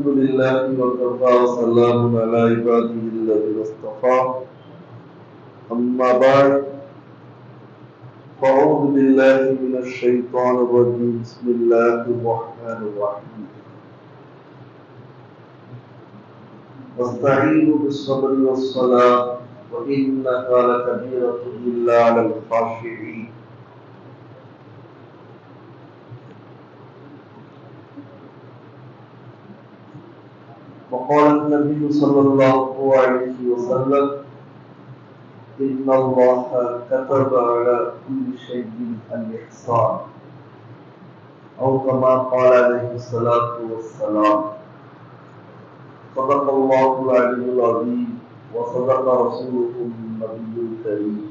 الحمد لله وكفى وسلام على عباده الذين اصطفى. أما بعد فأعوذ بالله من الشيطان الرجيم. بسم الله الرحمن الرحيم. واستعينوا بالصبر والصلاة وإنها لكبيرة إلا على الخاشعين. وقال النبي صلى الله عليه وسلم إن الله كتب على كل شيء الإحسان. أو كما قال عليه الصلاة والسلام صدق الله العلي العظيم وصدق رسوله النبي الكريم.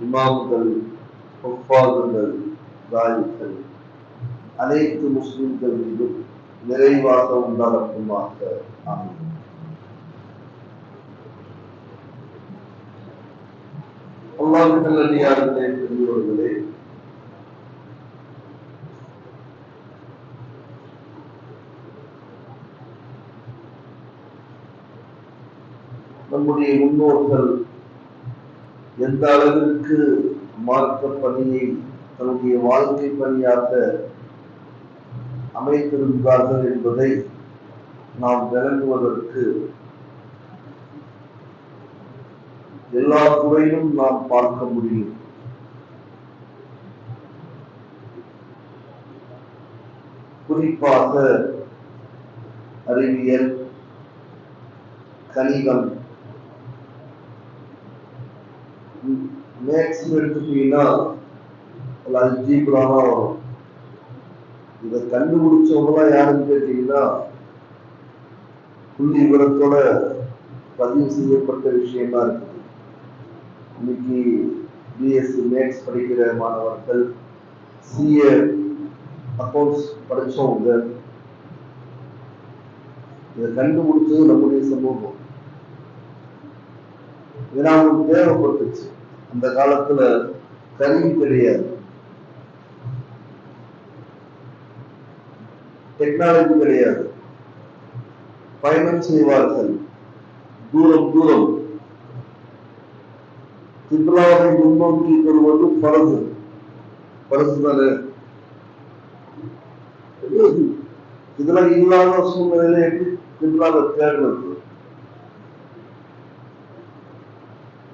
இமாம்கள் ஒப்பாதுகள் தாயிகள் அனைத்து முஸ்லிம்கள் மீதும் நிறைவாக உண்டாகட்டுமாக. ஆகும் அல்லாஹ் நல்லடியார்களே பெரியவர்களே நம்முடைய முன்னோர்கள் எந்த அளவிற்கு மார்க்க பணியை தன்னுடைய வாழ்க்கை பணியாக அமைத்திருந்தார்கள் என்பதை நாம் விளங்குவதற்கு எல்லா துறையிலும் நாம் பார்க்க முடியும். குறிப்பாக அறிவியல் கணிதம் மேக்ஸ் எடுத்துட்டீங்கன்னா அல்ஜீப்ரானா வரும். இதை கண்டுபிடிச்சவங்களாம் யாருன்னு கேட்டீங்கன்னா புள்ளி விவரத்தோட பதிவு செய்யப்பட்ட விஷயமா இருக்குது. இன்னைக்கு பிஎஸ்சி மேக்ஸ் படிக்கிற மாணவர்கள் சிஏ அக்கௌண்ட்ஸ் படிச்சவங்க இதை கண்டுபிடிச்சது நம்முடைய சமூகம். ஏன்னா அவங்களுக்கு தேவைப்பட்டுச்சு. அந்த காலத்துல கருவி கிடையாது. டெக்னாலஜி கிடையாது. பயணம் செய்வார்கள் தூரம் தூரம். சித்ராவை முன்னோக்கி வருவது பரது பரசு. தானே? இதெல்லாம் இல்லாத சூழ்நிலையில எப்படி சித்ராவை தேடுறது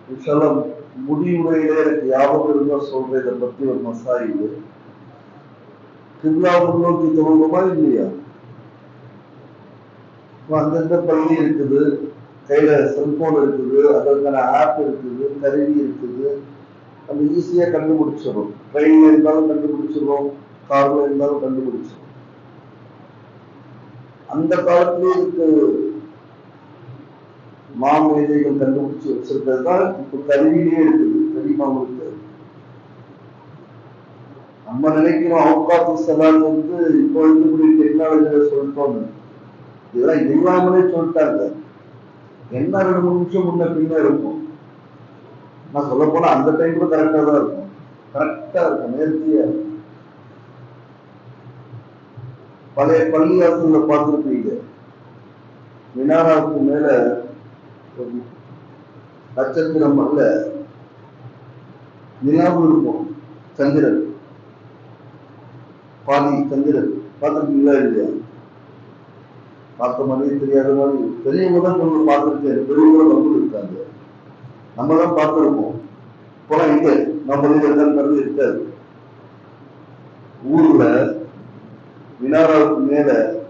விஷலம் முடிவுரையில எனக்கு யாபகம் இருந்தா சொல்ற இதை பத்தி ஒரு மசாயில் கிப்லா முன்னோக்கி தொழுகுமா இல்லையா? அந்தந்த பள்ளி இருக்குது. கையில செல்போன் இருக்குது. அதற்கான ஆப் இருக்குது. கருவி இருக்குது. நம்ம ஈஸியா கண்டுபிடிச்சிடும் ட்ரெயின்ல இருந்தாலும் கண்டுபிடிச்சிடும் கார்ல இருந்தாலும் கண்டுபிடிச்சிடும் அந்த காலத்திலேயே இருக்கு மாமேதைகள் கண்டுபிடிச்சு வச்சிருக்கிறது தான் இப்ப கருவியிலே இருக்குது. தெரியுமா உங்களுக்கு நம்ம நினைக்கிறோம் அவுகாத்து சலால் வந்து இப்போ இருக்கக்கூடிய டெக்னாலஜியில சொல்லிட்டோம் இதெல்லாம் இல்லாமலே சொல்லிட்டாங்க. என்ன ரெண்டு மூணு நிமிஷம் முன்ன பின்ன இருக்கும். நான் சொல்ல போனா அந்த டைம் கூட கரெக்டா தான் இருக்கும். கரெக்டா இருக்கும் நேர்த்தியா இருக்கும். பழைய பள்ளிவாசல்ல பார்த்துருப்பீங்க. மினாராவுக்கு மேல நட்சத்திரம் அல்ல நிலாவு இருக்கும் சந்திரன். பாதி சந்திரன். பார்த்துருக்கீங்களா இல்லையா? பார்த்த மாதிரி தெரியாத மாதிரி. பெரியவங்க தான் நம்ம பார்த்துருக்கேன். பெரியவங்க வந்து இருக்காங்க. நம்ம தான் பார்த்துருக்கோம் போனா இங்க நம்ம இருக்காது இருக்காது. ஊர்ல வினாராவுக்கு மேல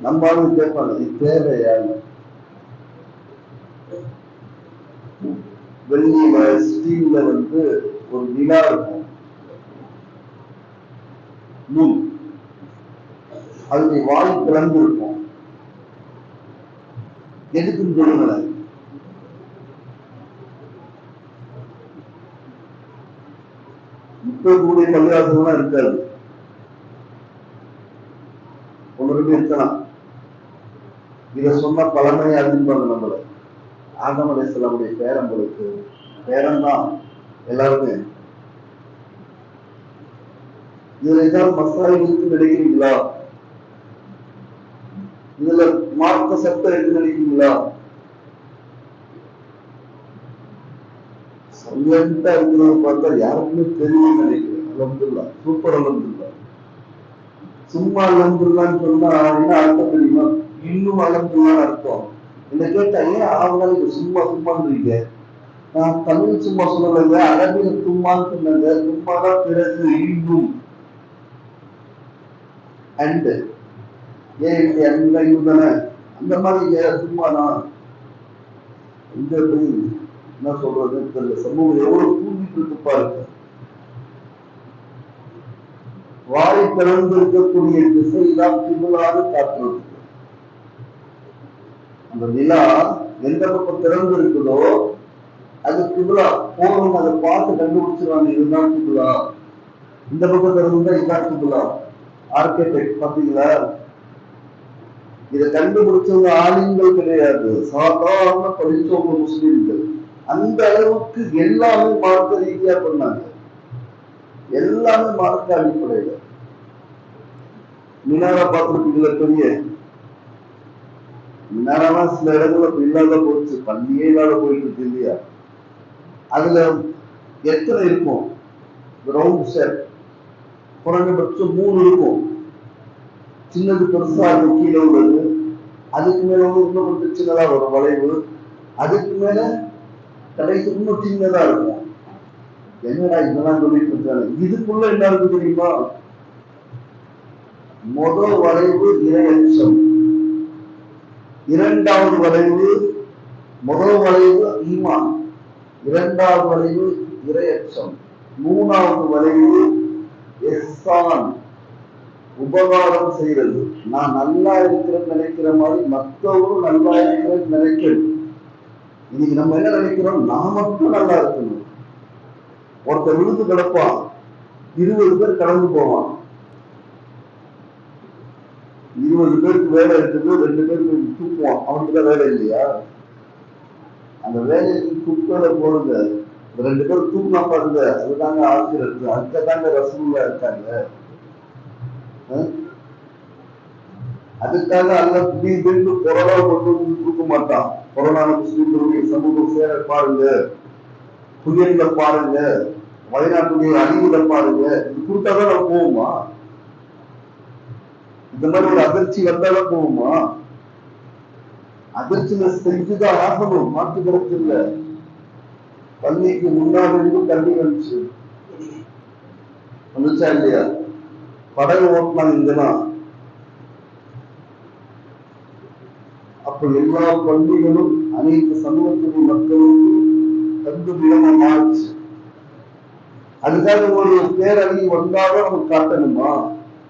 நம்ம ஆளு கேட்பாங்க இது தேவையான வெள்ளியில ஸ்டீல்ல வந்து ஒரு நிலா இருக்கும். நூல். அதுக்கு வாய் பிளந்து இருக்கும். எதுக்குன்னு சொல்லுங்களேன். இப்ப கூடிய பள்ளிவாசல்லாம் இருக்காது. ஒன்று இருக்கலாம். இத சொன்னா பழமையா அறிஞ்பாங்க நம்மளை. ஆதம் செல்லவுடைய பேரம்பளுக்கு பேரம்தான் எல்லாருமே. இதுல ஏதாவது மசாலா இருக்கு நினைக்கிறீங்களா? இதுல மார்க்க சட்டம் இருக்கு நினைக்கிறீங்களா? சைலண்டா இருக்கிறத பார்த்தா யாருக்குமே தெரியும் நினைக்கிறேன். அலமதுல்லா சூப்பர் அலமதுல்லா சும்மா அலமதுல்லான்னு சொன்னா என்ன அர்த்தம் தெரியுமா? இன்னும் அலமதுல்லான்னு அர்த்தம். என்ன கேட்டா ஏன் அவங்க இது சும்மா சும்மான்றீங்க. நான் தமிழ் சும்மா சொல்லலைங்க அரபியில சும்மான்னு சொன்னாங்க. சும்மாதான் பிறகு இன்னும் அண்ட். ஏன் இப்படி அந்த தானே அந்த மாதிரி ஏன் சும்மா நான் எங்க போய் என்ன சொல்றதுன்னு தெரியல சமூகம் எவ்வளவு தூங்கிட்டு இருக்கு பாருங்க. வாய் திறந்திருக்கக்கூடிய திசை தான் திமிழாது காட்டுறது. அந்த நிலா எந்த பக்கம் திறந்து இருக்குதோ அது குபுலா. போகணும் அதை பார்த்து கண்டுபிடிச்சிருவாங்க இதுதான் குபுலா. இந்த பக்கம் திறந்து இதுதான் குபுலா. ஆர்கிடெக்ட் பாத்தீங்களா இதை கண்டுபிடிச்சவங்க ஆளுங்கள் கிடையாது. சாதாரண படித்தவங்க முஸ்லீம்கள். அந்த அளவுக்கு எல்லாமே மார்க்க ரீதியா பண்ணாங்க. எல்லாமே மார்க்க அடிப்படையில. மினாரா பார்த்துருக்கீங்களா பெரிய நேரமா சில இடங்கள்ல இப்ப இல்லாத போச்சு பள்ளியே இல்லாத போயிட்டு இருக்கு இல்லையா? அதுல எத்தனை இருக்கும்? ரவுண்ட் ஷேப் குறைஞ்சபட்சம் மூணு இருக்கும். சின்னது பெருசா இருக்கும் கீழே உள்ளது. அதுக்கு மேல வந்து இன்னும் கொஞ்சம் சின்னதா வரும் வளைவு. அதுக்கு மேல கடைசி இன்னும் சின்னதா இருக்கும். என்னடா இதெல்லாம் சொல்லிட்டு இருக்காங்க? இதுக்குள்ள என்ன இருக்கு தெரியுமா? முதல் வளைவு இறை இரண்டாவது வளைவு முதல் வளைவு ஈமான் இரண்டாவது வளைவு இரையச்சம் மூணாவது வளைவு எஹ்சான் உபகாரம் செய்யறது நான் நல்லா இருக்கிறேன்னு நினைக்கிற மாதிரி மற்றவரும் நல்லா இருக்கிறேன்னு நினைக்கணும். இன்னைக்கு நம்ம என்ன நினைக்கிறோம்? நான் மட்டும் நல்லா இருக்கணும். ஒருத்தர் விழுந்து கிடப்பான். இருபது பேர் கடந்து போவான். இருபது பேருக்கு வேலை இருக்குது ரெண்டு பேருக்கு தூக்குவோம் அவனுக்கு தான் வேலை இல்லையா? அந்த வேலைக்கு குப்பையில போடுங்க. ரெண்டு பேரும் தூக்கினா பாருங்க. அதுதாங்க ஆசிரியர். அதுக்கு தாங்க ரசூலா இருக்காங்க அதுக்காக அல்ல திடீர்னு கொரோனா கொண்டு வந்து கொடுக்க மாட்டான். கொரோனா முஸ்லீம்களுடைய சமூகம் சேர பாருங்க. புயல்ல பாருங்க. வயநாட்டுடைய அழிவுல பாருங்க. இது கொடுத்தாதான் நம்ம போவோமா இந்த மாதிரி ஒரு அதிர்ச்சி வந்தாலும் போகுமா அதிர்ச்சியில செஞ்சுதான் ஆகணும் மாற்று கருத்து இல்ல பள்ளிக்கு முன்னாடி இருந்து தண்ணி வந்துச்சு. வந்துச்சா இல்லையா? படகு ஓட்டலாம் இங்கதான் அப்ப எல்லா பள்ளிகளும் அனைத்து சமூகத்திலும் மக்களுக்கும் கண்டு விடமா மாறுச்சு. அதுக்காக ஒரு பேரழி வந்தாலும் நம்ம காட்டணுமா?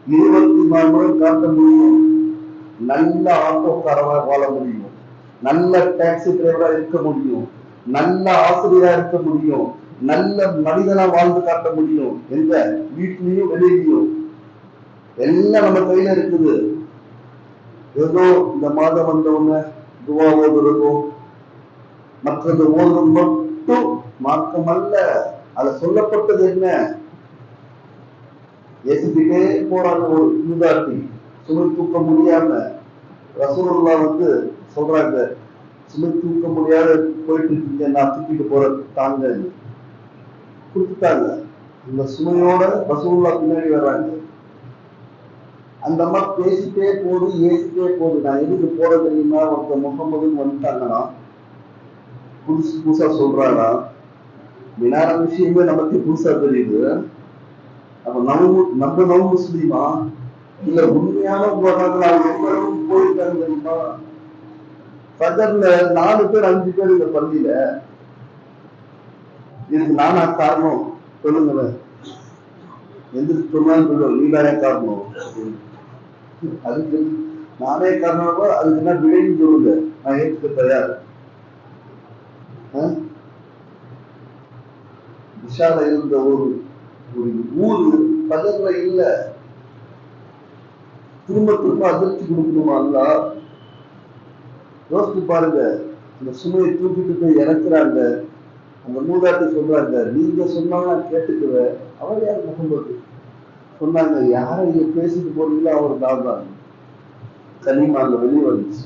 இருபத்தி முறை காட்ட முடியும். நல்ல ஆட்டோக்காரவா வாழ முடியும். நல்ல டாக்ஸி டிரைவரா இருக்க முடியும். நல்ல ஆசிரியரா இருக்க முடியும். நல்ல மனிதனா வாழ்ந்து காட்ட முடியும். எங்க? வீட்லயும் வெளியிலையும். எல்லாம் நம்ம கையில இருக்குது. ஏதோ இந்த மாதம் வந்தவங்க துவா ஓதுறதும் மற்றது ஓதுறது மட்டும் மார்க்கம் அல்ல அது சொல்லப்பட்டது என்ன? ஏசிக்கிட்டே போறாங்க ஒரு மூதாட்டி. சுமை தூக்க முடியாம ரசூலுல்லா வந்து சொல்றாங்க சுமை தூக்க முடியாத போயிட்டு இருக்கீங்க நான் தூக்கிட்டு போற தாங்க கொடுத்துட்டாங்க. இந்த சுமையோட ரசூலுல்லா பின்னாடி வர்றாங்க. அந்த அம்மா பேசிட்டே போது ஏசிட்டே போது நான் எதுக்கு போற தெரியுமா? ஒருத்தர் முகமதுன்னு வந்துட்டாங்கன்னா புதுசு புதுசா சொல்றாரா வினார விஷயமே நமக்கு புதுசா தெரியுது. அப்ப நம்ம நம்ம நவ முஸ்லீமா? இல்ல உண்மையான போராட்டத்தில் அவங்க எந்த அளவுக்கு போயிருக்காங்க தெரியுமா ஃபஜர்ல நாலு பேர் அஞ்சு பேர் இந்த பள்ளியில. இதுக்கு நானா காரணம் சொல்லுங்களேன் எந்திரிச்சு சொன்னாலும் சொல்லுவோம் நீதானே காரணம். அதுக்கு நானே காரணமா அதுக்கு என்ன விடைன்னு சொல்லுங்க. நான் ஏற்றுக்க தயார். ஆ? விஷால இருந்த ஒரு ஒரு ஊர் பதர்ல இல்ல. திரும்ப திரும்ப அதிர்ச்சி கொடுக்கணுமா அல்ல? யோசித்து பாருங்க. இந்த சுமையை தூக்கிட்டு போய் இறக்குறாங்க. அந்த மூதாட்டி சொல்றாங்க நீங்க சொன்னா நான் கேட்டுக்குவேன். அவர் யார் முகம்போது சொன்னாங்க யாரை இங்க பேசிட்டு போறீங்களோ அவர் தான் தான். கனிமா அந்த வெளியே வந்துச்சு.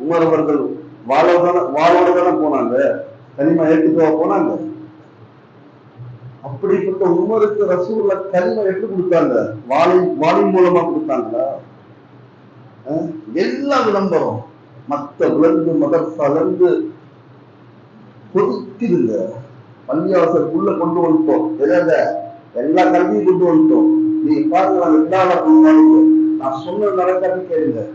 உமர் அவர்கள் வாழோட வாழோட தானே போனாங்க. கனிமா ஏற்றுக்கோ போனாங்க? அப்படிப்பட்ட உமருக்கு ரசூல்ல கனிமா எப்படி கொடுத்தாங்க? வாழை வாளின் மூலமா கொடுத்தாங்களா? அஹ் எல்லா விளம்பரம். மத்த விலங்கு மதர்சாலிருந்து கொதிக்குதுங்க பள்ளியாசருக்குள்ள கொண்டு வந்துட்டோம். எதாத எல்லா கல்வியும் கொண்டு வந்துட்டோம். நீங்க பாருங்க நான் எல்லா நான் சொன்னது நடக்காது கேளுங்க.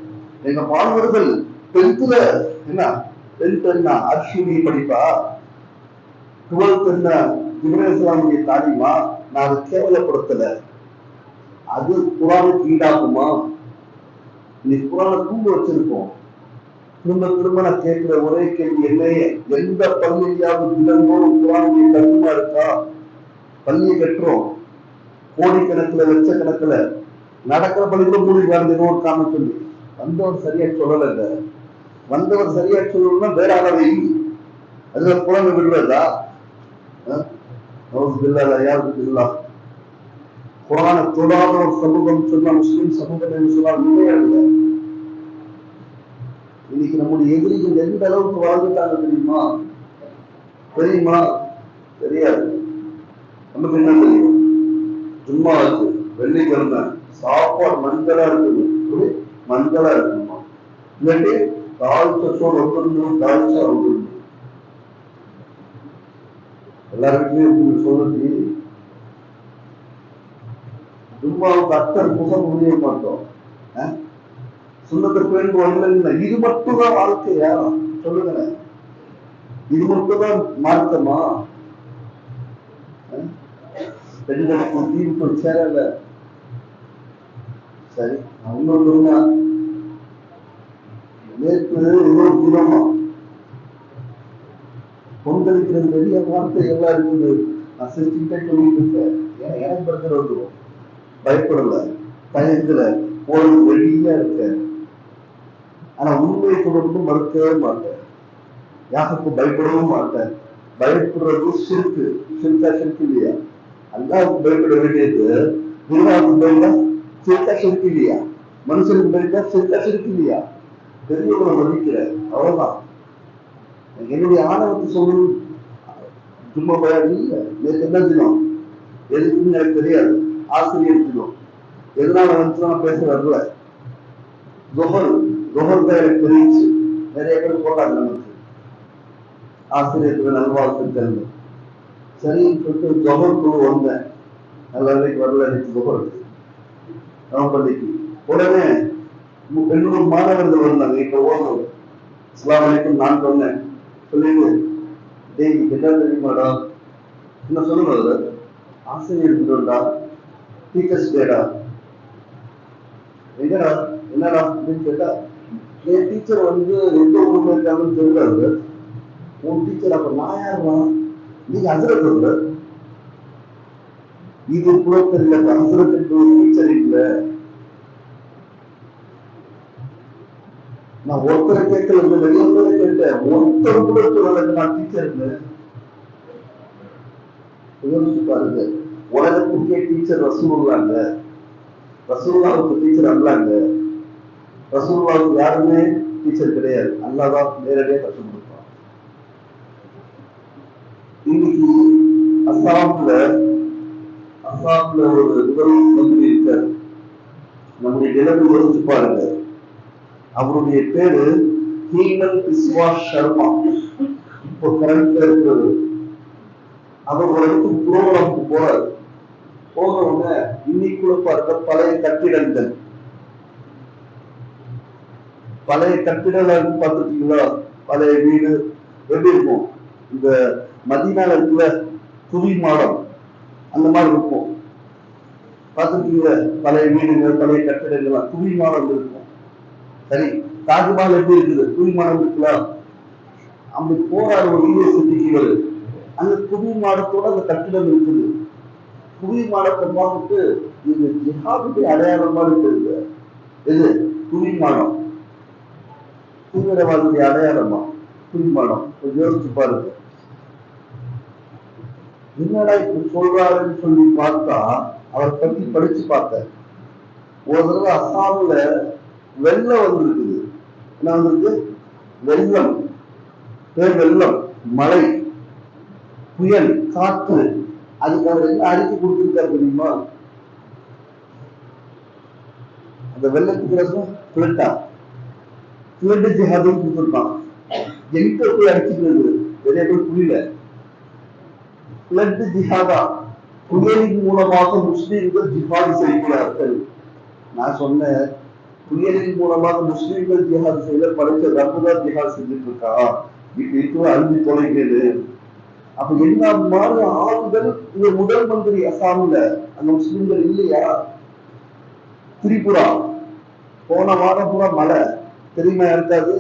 எங்க மாணவர்கள் டென்த்துல என்ன? டென்த் என்ன? அர்ஷினி படிப்பா? டுவெல்த் என்ன? இப்ராஹிம் இஸ்லாமுடைய தாலிமா நான் அதை கேவலப்படுத்தல. அது குரானுக்கு ஈடாகுமா நீ குரானை தூங்க வச்சிருக்கோம். திரும்ப திரும்ப நான் கேட்கிற ஒரே கேள்வி என்னையே எந்த பள்ளியாவது தினந்தோறும் குரானுடைய கல்விமா இருக்கா? பள்ளியை கட்டுறோம். கோடிக்கணக்குல லட்சக்கணக்குல நடக்கிற பள்ளிக்கூட மூடி வாழ்ந்து ஒரு காரணம் சொல்லி. வந்தவர் சரியா சொல்லலைங்க. வந்தவர் சரியா சொல்லணும்னா வேற அளவை அதுல குழந்தை விடுறதா? குரான தொடாத ஒரு சமூகம் சொன்னா முஸ்லீம் சமூகம் என்று சொன்னால் உண்மையாக இன்னைக்கு நம்முடைய எதிரிகள் எந்த அளவுக்கு வாழ்ந்துட்டாங்க தெரியுமா? தெரியுமா? தெரியாது. நமக்கு என்ன தெரியும்? சும்மா இருக்கு வெள்ளிக்கிழமை. சாப்பாடு மஞ்சளா இருக்குது. மஞ்சளா இருக்குமா? இல்லாட்டி தாழ்ச்ச சோறு ஒன்று தாழ்ச்சா ஒன்று எல்லார் வீட்லயும் இப்படி சொல்றது. கத்தர் முகம் முடிய மாட்டோம். அஹ்? சுண்ணத்தை பெண் இது மட்டும் தான் வாழ்க்கையா சொல்லுங்க இது மட்டும் தான் மார்க்கமா பெண்களுக்கு தீர்ப்பு சேரல. சரி அவங்க நேற்று இன்னொரு தினமா கொண்டிருக்கிறது வெளிய வார்த்தை எல்லாம் இருக்குது நான் சொல்லிட்டு இருக்கேன் ஏன் எனக்கு பிரச்சனை வந்துடும் பயப்படல. பயத்துல போறது வெளியா இருக்க. ஆனா உண்மையை சொல்றது மறுக்கவே மாட்டேன். யாருக்கும் பயப்படவும் மாட்டேன். பயப்படுறது சிறுக்கு. சிறுக்கா சிறுக்கு இல்லையா? அல்லாவுக்கு பயப்பட வேண்டியது குருவாவுக்கு பயந்தா சிறுக்கா சிறுக்கு இல்லையா? மனுஷனுக்கு பயந்தா சிறுக்கா சிறுக்கு இல்லையா? பெரியவங்களை மதிக்கிற அவ்வளவுதான். என்னுடைய ஆணவத்தை சொல்லணும் சும்மா பயம் நேற்று என்ன தினம் எதுக்குன்னு எனக்கு தெரியாது. ஆசிரியர் தினம் எதனால வந்து நான் பேச வரல? குஹர் தொகல் தான் எனக்கு தெரியுச்சு நிறைய பேர் போட்டாங்க நமக்கு. ஆசிரியருக்கு நல்வாழ்த்துக்கள் சரின்னு சொல்லிட்டு குஹர் குழு வந்தேன். நல்ல வரல இன்னைக்கு குஹர் நவம்பள்ளிக்கு உடனே மு- மாணவர்கள் வந்தாங்க. இப்ப ஓடுறோம் இஸ்லாமலைக்கும் நான் சொன்னேன். சொல்லுங்க. டேய் என்ன தெரியுமாடா? என்ன சொல்லுங்க ஆசிரியர் இருந்தோம்டா டீச்சர்ஸ் டேடா எங்கடா? என்னடா? அப்படின்னு கேட்டா என் டீச்சர் வந்து எந்த ஊர்ல இருக்காங்கன்னு தெரியாது உன் டீச்சர் அப்ப நான் யாருமா நீங்க அசுரத் இல்ல இது கூட தெரியல அசுரத்துக்கு ஒரு டீச்சர் இல்லை. நான் ஒருத்தரை கேட்கல இந்த வெளியே கேட்டேன். ஒருத்தர் கூட சொல்லல நான் டீச்சர் யோசிச்சு பாருங்க. உலகத்துக்கே டீச்சர் ரசூல்லாங்க ரசூல்லாவுக்கு டீச்சர் அல்லாங்க. ரசூல்லாவுக்கு யாருமே டீச்சர் கிடையாது. அல்லாதான் நேரடியாக கற்றுக் கொடுப்பான். இன்னைக்கு அஸ்ஸாம்ல அஸ்ஸாம்ல ஒரு முதல் மந்திரி இருக்கார். நம்முடைய நிலைமை யோசிச்சு பாருங்க. அவருடைய பேரு ஹீமந்த் பிஸ்வா சர்மா இப்போ கரண்ட்ல இருக்கிறது அவர் ஒரு இடத்துக்கு ப்ரோக்ராமுக்கு போறாரு. போன உடனே இன்னைக்கு பழைய கட்டிடங்கள். பழைய கட்டிடங்கள் பார்த்துருக்கீங்களா? பழைய வீடு எப்படி இருக்கும்? இந்த மதினால இருக்கிற குவி மாடம் அந்த மாதிரி இருக்கும். பார்த்துருக்கீங்க பழைய வீடுகள் பழைய கட்டிடங்கள் குவிமானம் இருக்கும். சரி தாஜ்மஹால் எப்படி இருக்குது? குவிமானம் இருக்கலாம் அப்படி போறாரு ஒரு இந்திய இவர். அந்த குவிமானத்தோட அந்த கட்டிடம் இருக்குது. குவிமானத்தை பார்த்துட்டு இது ஜிஹாதுடைய அடையாளமா மாதிரி இது இது மாடம். தீவிரவாதியுடைய அடையாளமா? குவிமானம் கொஞ்சம் யோசிச்சு பாருங்க. என்னடா இப்படி சொல்றாருன்னு சொல்லி பார்த்தா அவரை பத்தி படிச்சு பார்த்தேன் ஒரு தடவை அசாமில் வெள்ளம் வந்திருக்குது. என்ன வந்திருக்கு? வெள்ளம். பேர் வெள்ளம். மழை. புயல். காற்று. அதுக்கு அவர் என்ன அறிக்கை கொடுத்துருக்காரு தெரியுமா? அந்த வெள்ளத்துக்கு ரசம் பிளட்டா பிளட் ஜிஹாதும் கொடுத்துருக்கான் எங்க போய் அடிச்சுக்கிறது நிறைய பேர் புரியல. பிளட் ஜிஹாதா. புயலின் மூலமாக முஸ்லீம்கள் ஜிஹாது செய்கிறார்கள். நான் சொன்னேன் புயலின் மூலமாக முஸ்லீம்கள் ஜிஹாது செய்யல படைச்ச ரப்புதான் ஜிஹாது செஞ்சுட்டு இருக்கா இப்ப அழிஞ்சு தொலைகிறது. அப்ப என்ன மாதிரி ஆளுகள் இந்த முதல் மந்திரி அசாம்ல? அந்த முஸ்லிம்கள் இல்லையா? திரிபுரா. போன வாரம் பூரா மழை. தெரியுமா இருக்காது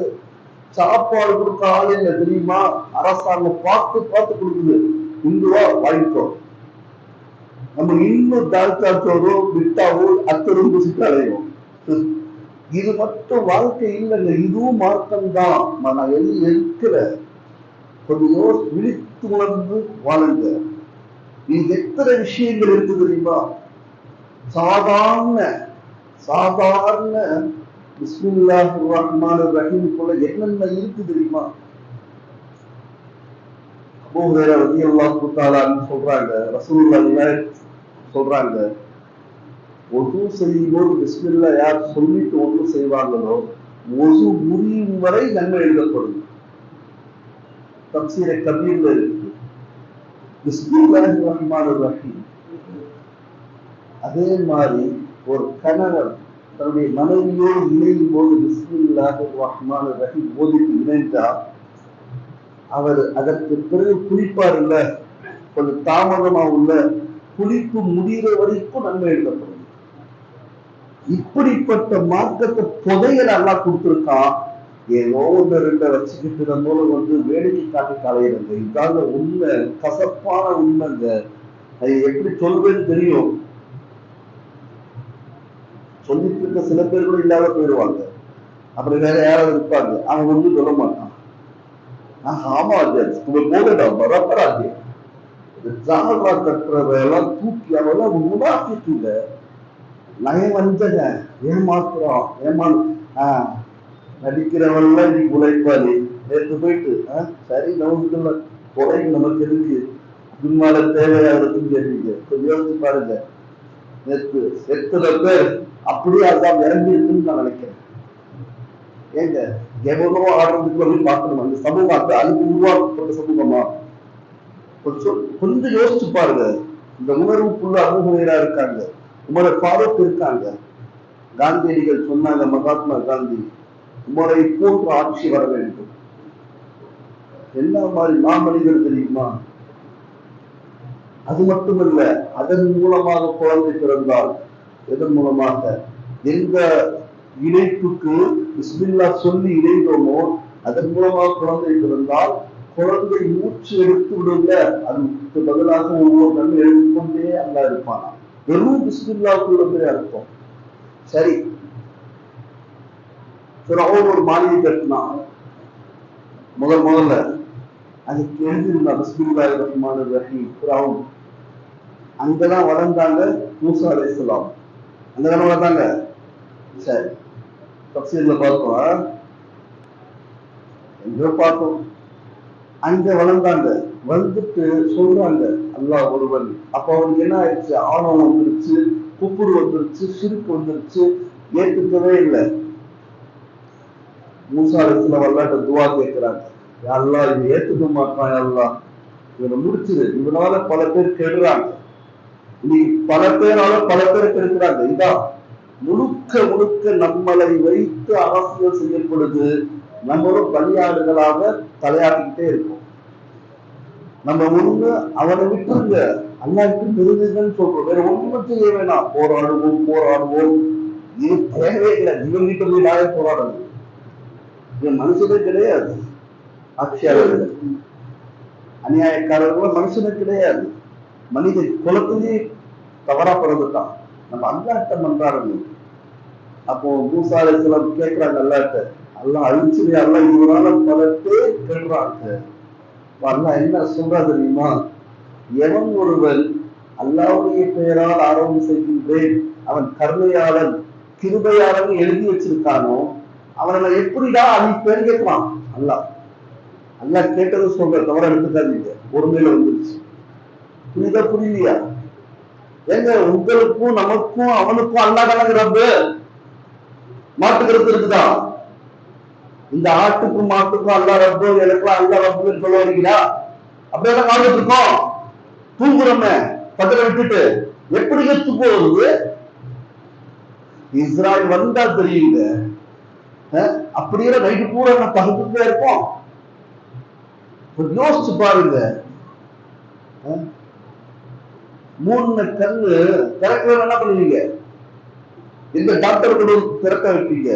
சாப்பாடு கொடுக்க ஆள் இல்லை தெரியுமா? அரசாங்கம் பார்த்து பார்த்து கொடுக்குது. இந்துவா வாங்கிக்கோ. நம்ம இன்னும் தாழ்த்தாச்சோரோ விட்டாவோ அத்தரும் குசித்தாலையும் இது மட்டும் வாழ்க்கை இல்லைங்க இதுவும் மார்க்கம்தான். நான் எழுதி இருக்கிற கொஞ்சம் யோசி விழித்து உணர்ந்து வாழுங்க. இது எத்தனை விஷயங்கள் இருக்கு தெரியுமா? சாதாரண சாதாரண பிஸ்மில்லா ரஹ்மான் ரஹீம் போல என்னென்ன இருக்கு தெரியுமா? அபூஹுரைர ரலியல்லாஹு தஆலான்னு சொல்றாங்க ரசூல்லா சொல்றாங்க ஒது செய்யும்போது பிஸ்மில்லா யார் சொல்லிட்டு ஒது செய்வாங்களோ ஒது முறியும் வரை நன்மை எழுதப்படும். தப்சீரை கபீர்ல இருக்கு. பிஸ்மில்லாஹி ரஹ்மான் ரஹீம். அதே மாதிரி ஒரு கணவர் தன்னுடைய மனைவியோடு இணையும் போது பிஸ்மில்லாஹி ரஹ்மான் ரஹீம் ஓதிட்டு இணைந்தா அவர் அதற்கு பிறகு குளிப்பார் இல்ல கொஞ்சம் தாமதமா உள்ள குளிப்பு முடிகிற வரைக்கும் நன்மை எழுதப்படும். இப்படிப்பட்ட மார்க்கத்தை புதையல எல்லாம் கொடுத்திருக்கான் ஏதோ ஒன்று ரெண்ட வச்சுக்கிட்டு நம்ம வந்து வேடிக்கை காட்டி கலையிறங்க இதாங்க உண்மை கசப்பான உண்மைங்க. அது எப்படி சொல்வேன்னு தெரியும். சொல்லிட்டு இருக்க சில பேர் கூட இல்லாத போயிடுவாங்க. அப்புறம் வேற யாராவது இருப்பாங்க. அவன் ஒன்றும் சொல்ல மாட்டான் ஆஹ் ஆமா அஜய் உங்க போகடா பரப்பராஜ் ஜாகரா கட்டுறவெல்லாம் தூக்கி அவெல்லாம் முனாஃபிக் இல்ல வந்தங்க ஏமாத்துறோம் ஏமாந்து ஆஹ் நடிக்கிறவன்லாம் இன்னைக்கு உழைப்பாளி நேற்று போயிட்டு ஆஹ் சரி நமக்கு கொலை நமக்கு எதுக்கு? பின்மால தேவையாகிறதுன்னு கேட்டீங்க. கொஞ்சம் யோசிச்சு பாருங்க. நேற்று எத்தனை பேர் அப்படியே அதான் இறங்கி இருக்குன்னு நான் நினைக்கிறேன். ஏங்க எவ்வளோ ஆடுறதுக்கு வந்து பார்க்கணும். அந்த சமூகம் அந்த அதுக்கு உருவாக்கப்பட்ட சமூகமா? கொஞ்சம் கொஞ்சம் யோசிச்சு பாருங்க. இந்த உணர்வுக்குள்ள அனுபவீரா இருக்காங்க. உமரை ஃபாரூக் இருக்காங்க. காந்தியடிகள் சொன்னாங்க மகாத்மா காந்தி உமரை போன்ற ஆட்சி வர வேண்டும். என்ன மாதிரி மாமனிதர் தெரியுமா? அது மட்டுமல்ல அதன் மூலமாக குழந்தை பிறந்தால் எதன் மூலமாக? எந்த இணைப்புக்கு பிஸ்மில்லா சொல்லி இணைந்தோமோ அதன் மூலமாக குழந்தை பிறந்தால் குழந்தை மூச்சு எடுத்து விடுங்க. அதுக்கு பதிலாக ஒவ்வொரு நன்மை எழுதிக்கொண்டே அல்ல இருப்பானா? வெறும் பிஸ்மில்லாவுக்குள்ள போய் அர்த்தம் சரி. அவன் ஒரு மாளிகை கட்டினான். முதல் முதல்ல அதுக்கு எழுதியிருந்தான் பிஸ்மில்லா ரஹ்மான் ரஹீம் ஃபிரௌன். அங்கதான் வளர்ந்தாங்க மூசா அலை அலைஹிஸ்ஸலாம் அங்கதானே வளர்ந்தாங்க? சரி. தப்சீர்ல பார்த்தோம். எங்கோ பார்த்தோம். அங்க வளர்ந்தாங்க. வந்துட்டு சொல்றாங்க. அல்லாஹ் ஒருவன். அப்ப அவனுக்கு என்ன ஆயிடுச்சு? ஆணவம் வந்துருச்சு குப்புரு வந்துருச்சு சிரிப்பு வந்துருச்சு. ஏத்துக்கவே இல்லை. மூசா அலைஹிஸ்ஸலாம் வல்லாட்ட துவா கேட்கிறாங்க. அல்லா இதை ஏத்துக்க மாட்டான் அல்லா இவனை முடிச்சது இவனால பல பேர் கெடுறாங்க. நீ பல பேரால பல பேர் கெடுக்கிறாங்க. இதான் முழுக்க முழுக்க நம்மளை வைத்து அரசியல் செய்யப்படுது நம்மளும் பணியாளர்களாக தலையாட்டிக்கிட்டே இருக்கோம். நம்ம ஒண்ணு அவனை விட்டுருங்க. அல்லாவுக்கு பெருதுன்னு சொல்றோம். வேற ஒண்ணும் செய்ய வேணாம். போராடுவோம் போராடுவோம். இது தேவையே இல்லை. இவங்கிட்ட போய் நாளே போராடணும். இவன் மனுஷனே கிடையாது. ஆட்சியாளர்கள் அநியாயக்காரர்கள் மனுஷனே கிடையாது. மனித குலத்திலேயே தவறா பிறந்துட்டான். நம்ம அல்லாட்ட பண்றாருங்க அப்போ மூசாலை அலிஸ்லாம் கேட்கிறாங்க அல்லாட்ட. எல்லாம் அழிச்சுடு எல்லாம் இவரால பலத்தே கேட்கிறாங்க. வரலாம் என்ன சொல்றா தெரியுமா? எவன் ஒருவன் அல்லாவுடைய பெயரால் ஆரோக்கியம் செய்கின்றேன் அவன் கருணையாளன் கிருபையாளன் எழுதி வச்சிருக்கானோ அவனை எப்படிடா அழிப்பேன்னு கேட்கிறான். அல்லா அல்லா கேட்டது சொல்ற தவிர எடுத்துக்காதீங்க. பொறுமையில வந்துருச்சு. புரியுதா புரியலையா? ஏங்க உங்களுக்கும் நமக்கும் அவனுக்கும் அல்லா கணக்கு மாட்டுக்கிறது இருக்குதான் இந்த ஆட்டுக்கும் மாட்டுக்கும் அல்லா ரப்பு எனக்குலாம் அல்லா ரப்புன்னு சொல்ல வரீங்களா? அப்படியே வாழ்ந்துட்டு இருக்கோம். தூங்குறோமே பக்கத்துல விட்டுட்டு. எப்படி எத்து போகுது இஸ்ராயல் வந்தா தெரியுங்க. அஹ், அப்படியே நைட்டு பூரா நான் பகுத்துட்டே இருப்போம். யோசிச்சு பாருங்க. மூணு கண்ணு திறக்கிற என்ன பண்ணுவீங்க? இந்த டாக்டர் கூட திறக்க வைப்பீங்க.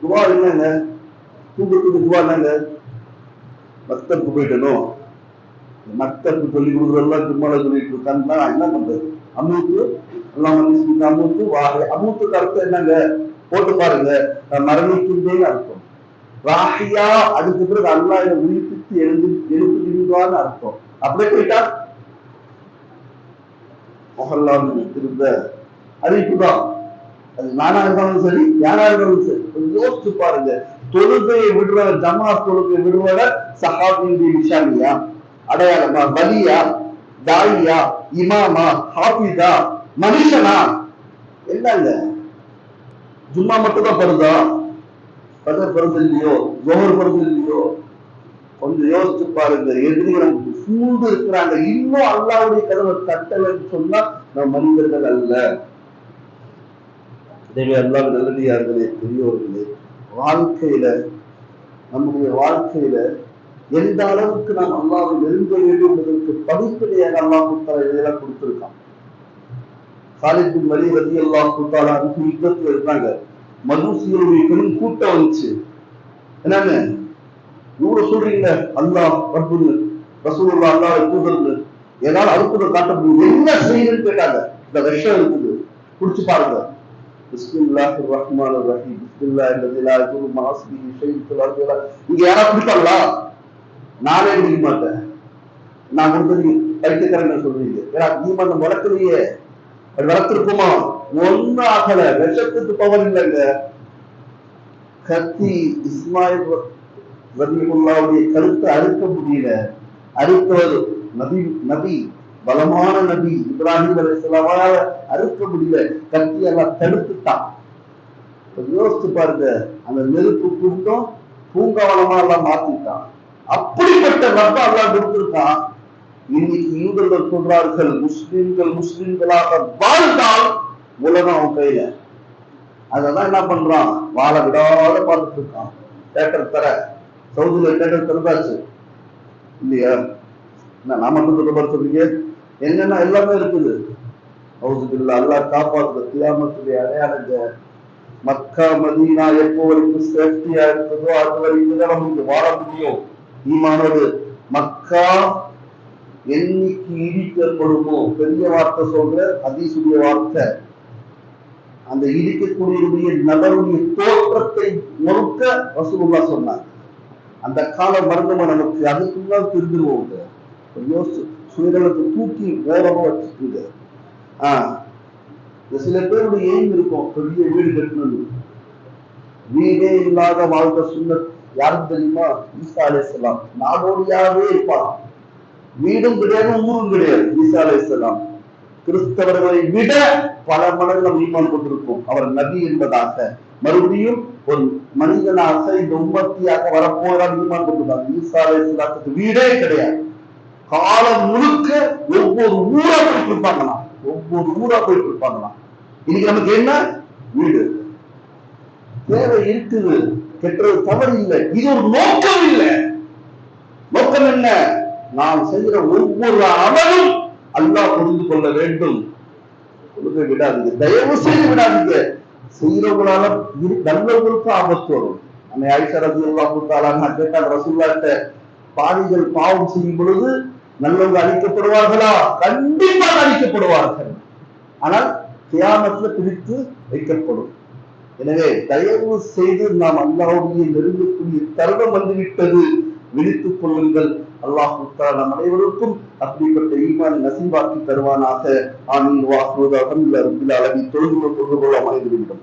துவா என்னங்க? தூக்கத்துக்கு துவா என்னங்க? மக்தப்புக்கு போயிட்டணும் மக்தப்பு சொல்லி கொடுக்குறதெல்லாம் சும்மால சொல்லிட்டு இருக்காங்கன்னா என்ன பண்றது? அமுத்து எல்லாம் வந்து அமுத்து வாகை அமுத்து அர்த்தம் என்னங்க? போட்டு பாருங்க. நான் மரணிக்கின்றேன்னு அர்த்தம். ராகியா அதுக்கு பிறகு அல்லா என்னை உயிர்ப்பித்து எழுந்து எழுப்புகின்றான்னு அர்த்தம். அப்படியே போயிட்டா? மொஹல்லாம் இருந்த அறிவிப்பு தான். அது நானா இருந்தாலும் சரி யாரா இருந்தாலும் சரி கொஞ்சம் யோசிச்சு பாருங்க. தொழுகையை விடுறவர் ஜமா தொழுகை விடுறவர் சஹாபியுடைய விஷாலியா அடையாளமா? வலியா? தாயியா இமாமா? ஹாபிதா மனுஷனா? என்னங்க? ஜும்மா மட்டும் தான் பிறந்தா பதர் பருது இல்லையோ? ஜோஹர் பருது இல்லையோ? கொஞ்சம் யோசிச்சு பாருங்க. எதிரிகள் நமக்கு சூழ்ந்து இருக்கிறாங்க. இன்னும் அல்லாவுடைய கதவை தட்டலைன்னு சொன்னா நம்ம மனிதர்கள் அல்ல. தேவை எல்லாம் நல்லடியார்களே பெரியோர்களே. வாழ்க்கையில நம்முடைய வாழ்க்கையில எந்த அளவுக்கு நாம் அல்லாவை நெருங்க வேண்டும் என்பதற்கு படிப்படியாக அல்லா குத்தாலா இதெல்லாம் கொடுத்திருக்கான். காலித் வழி வலி ரதி அல்லாஹ் குத்தாலா அதுக்கு யுத்தத்தில் இருந்தாங்க. மதுசியருடைய பெரும் கூட்டம் வந்துச்சு. என்னங்க? இவ்வளவு சொல்றீங்க அல்லாஹ் ரப்புன்னு ரசூலுல்லாஹ் அல்லாஹ் தூதர்னு ஏதாவது அற்புதம் காட்ட முடியும். என்ன செய்யுன்னு கேட்டாங்க. இந்த விஷம் இருக்குது. குடிச்சு பாருங்க. بسم الله الرحمن الرحيم بسم الله الذي لا يضر مع اسمه شيء في الارض ولا இங்க யாரா குடிப்பாங்களா? நானே குடிக்க மாட்டேன். நான் கொடுத்தது பைத்தியக்காரன் சொல்றீங்க. ஏன்னா நீ அந்த வளர்க்கலையே. அது வளர்த்திருக்குமா ஒன்னும் ஆகல விஷத்துக்கு பவர் இல்லைங்க. கத்தி இஸ்மாயில் ரபிகுல்லாவுடைய கருத்தை அறுக்க முடியல. அறுத்தவர் நபி நபி. பலமான நபி இப்ராஹிம் அலைஹிஸ்ஸலாமால அறுக்க முடியல கத்தி எல்லாம் தடுத்துட்டான். யோசித்து பாருங்க அந்த நெருப்பு கூட்டம் பூங்காவளமா எல்லாம் மாத்திட்டான். அப்படிப்பட்ட ரப்ப எல்லாம் கொடுத்திருக்கான். இன்னைக்கு இந்துக்கள் சொல்றார்கள் முஸ்லிம்கள் முஸ்லிம்களாக வாழ்ந்தால் உலகம் அவன் கையில. அதான் என்ன பண்றான்? வாழ விடாத பார்த்துட்டு இருக்கான். தேட்டர் தர சவுதியில தேட்டர் திறந்தாச்சு. இல்லையா? என்ன நான் மட்டும் சொல்ல மாதிரி சொல்றீங்க என்னென்ன எல்லாமே இருக்குது. ஹவுசுபில்லா அல்லா காப்பாத்துற கியாமத்துடைய அடையாளங்க. மக்கா மதீனா எப்போ வரைக்கும் சேஃப்டியா இருக்குதோ அது வரைக்கும் தான் நமக்கு வாழ முடியும். ஈமானது மக்கா என்னைக்கு இடிக்கப்படுமோ பெரிய வார்த்தை சொல்ற அதிசுடைய வார்த்தை. அந்த இடிக்கக்கூடிய நபருடைய தோற்றத்தை முழுக்க வசூலா சொன்னாங்க அந்த காலம் மறந்துமா நமக்கு? அதுக்குள்ள திருந்துருவோம் யோசிச்சு சுயநலத்தை தூக்கி ஓரமா வச்சுட்டு ஆஹ் இந்த சில பேருடைய எய்ம் இருக்கும். பெரிய வீடு கட்டணும் வீடே இல்லாத வாழ்ந்த சுண்ண யாருக்கு தெரியுமா? ஈசா அலைஹிஸ்ஸலாம் நாடோடியாவே இருப்பான் வீடும் கிடையாது ஊரும் கிடையாது ஈசா செல்லாம் கிறிஸ்தவர்களை விட பல மடங்கு நம்ம ஈமான் கொண்டிருக்கும் அவர் நபி என்பதாக. மறுபடியும் ஒரு மனிதனாக இந்த உம்மத்தியாக வரப்போகிறார் ஈமான் கொண்டிருந்தார் ஈசா அலைஹிஸ்ஸலாத்துக்கு வீடே கிடையாது. காலம் முழுக்க ஒவ்வொரு ஊரா போயிட்டு இருப்பாங்களாம் ஒவ்வொரு ஊரா போயிட்டு இருப்பாங்களாம் இன்னைக்கு நமக்கு என்ன? வீடு. தேவை இருக்குது. கெட்டது தவறு இல்லை. இது ஒரு நோக்கம் இல்லை. நோக்கம் என்ன? நாம் செய்கிற ஒவ்வொரு அமலும் அல்லாஹ் புரிந்து கொள்ள வேண்டும். கொடுக்க விடாதீங்க. தயவு செய்து விடாதீங்க. செய்யறவங்களால இரு- நல்லவங்களுக்கு ஆபத்து வரும். அன்னை ஆயிஷா அல்லா கொடுத்தாலான்னு கேட்டால் ரசூல்லாட்ட பாவிகள் பாவம் செய்யும் பொழுது நல்லவங்க அழிக்கப்படுவார்களா? கண்டிப்பாக அழிக்கப்படுவார்கள். ஆனால் கியாமத்துல பிரித்து வைக்கப்படும். எனவே தயவு செய்து நாம் அல்லாவுடைய நெருங்கக்கூடிய தருணம் வந்துவிட்டது. விழித்துக் கொள்ளுங்கள். அல்லாஹ் நம் அனைவருக்கும் அப்படிப்பட்ட ஈமான் நசீபாக்கி தருவானாக. ஆமீன். வாக்குவதாக ரப்பில் அளவில் தொழுது கொண்டு கொள்ள அமைந்துவிடும்